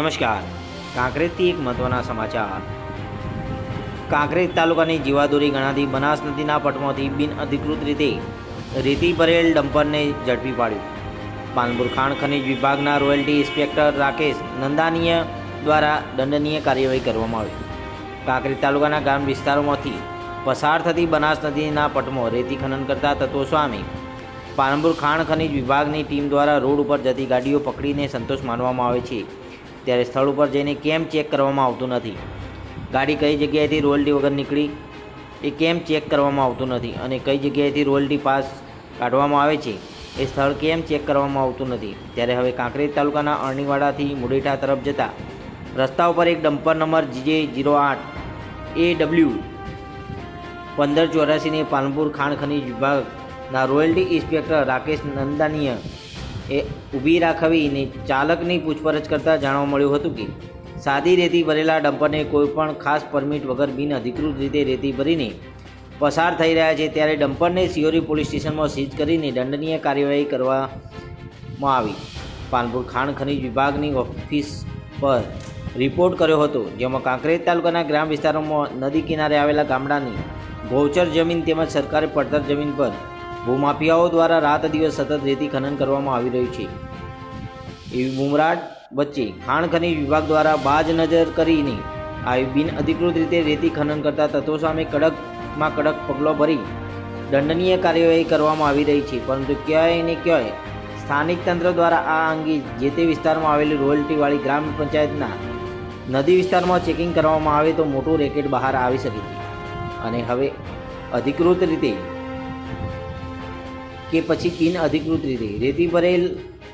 નમસ્કાર. કાંકરેજથી એક મહત્વના સમાચાર. કાંકરેજ તાલુકાની જીવાદોરી ગણાતી બનાસ નદીના પટમાંથી બિનઅધિકૃત રીતે રેતી ભરેલ ડમ્પરને ઝડપી પાડ્યું. પાલનપુર ખાણ ખનિજ વિભાગના રોયલ્ટી ઇન્સ્પેક્ટર રાકેશ નંદાનીય દ્વારા દંડનીય કાર્યવાહી કરવામાં આવી. કાંકરેજ તાલુકાના ગ્રામ વિસ્તારોમાંથી પસાર થતી બનાસ નદીના પટમાં રેતી ખનન કરતા તત્વો સામે પાલનપુર ખાણ ખનિજ વિભાગની ટીમ દ્વારા રોડ ઉપર જતી ગાડીઓ પકડીને સંતોષ માનવામાં આવે છે. ત્યારે સ્થળ ઉપર જઈને કેમ ચેક કરવામાં આવતું નથી. ગાડી કઈ જગ્યાએથી રોયલ્ટી વગર નીકળી, એ કેમ ચેક કરવામાં આવતું નથી અને કઈ જગ્યાએથી રોયલ્ટી પાસ કાઢવામાં આવે છે, એ સ્થળ કેમ ચેક કરવામાં આવતું નથી. ત્યારે હવે કાંકરેજ તાલુકાના અરણીવાડાથી મુડેઠા તરફ જતા રસ્તા ઉપર એક ડમ્પર નંબર જીજે જીરો આઠ એ ડબલ્યુ પંદર ચોરાસીને પાલનપુર ખાણ ખનિજ વિભાગના રોયલ્ટી ઇન્સ્પેક્ટર રાકેશ નંદાનીય એ ઊભી રાખવીને ચાલકની પૂછપરછ કરતાં જાણવા મળ્યું હતું કે, સાદી રેતી ભરેલા ડમ્પરને કોઈપણ ખાસ પરમિટ વગર બિન અધિકૃત રીતે રેતી ભરીને પસાર થઈ રહ્યા છે, ત્યારે ડમ્પરને સિયોરી પોલીસ સ્ટેશનમાં સીઝ કરીને દંડનીય કાર્યવાહી કરવામાં આવી. પાલપુર ખાણ ખનિજ વિભાગની ઓફિસ પર રિપોર્ટ કર્યો હતો, જેમાં કાંકરેજ તાલુકાના ગ્રામ વિસ્તારોમાં નદી કિનારે આવેલા ગામડાની ગૌચર જમીન તેમજ સરકારી પડતર જમીન પર ભૂમાફિયાઓ દ્વારા રાત દિવસ સતત રેતી ખનન કરવામાં આવી રહ્યું છે. એવી બુમરાટ વચ્ચે ખાણ ખનિજ વિભાગ દ્વારા બાજ નજર કરીને આવી બિન અધિકૃત રીતે રેતી ખનન કરતા તત્વો સામે કડકમાં કડક પગલો ભરી દંડનીય કાર્યવાહી કરવામાં આવી રહી છે, પરંતુ ક્યાંય ને ક્યાંય સ્થાનિક તંત્ર દ્વારા આ અંગે જે તે વિસ્તારમાં આવેલી રોયલ્ટીવાળી ગ્રામ પંચાયતના નદી વિસ્તારમાં ચેકિંગ કરવામાં આવે તો મોટું રેકેટ બહાર આવી શકે છે. અને હવે અધિકૃત રીતે કે પછી બિન અધિકૃત રીતે. રેતી ભરેલ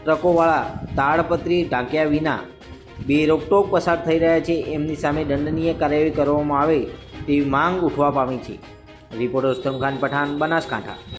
ટ્રકોવાળા તાડપત્રી ઢાંક્યા વિના બે રોકટોક પસાર થઈ રહ્યા છે. એમની સામે દંડનીય કાર્યવાહી કરવામાં આવે તેવી માંગ ઉઠવા પામી છે. રિપોર્ટર ઉસ્તમ ખાન પઠાણ, બનાસકાંઠા.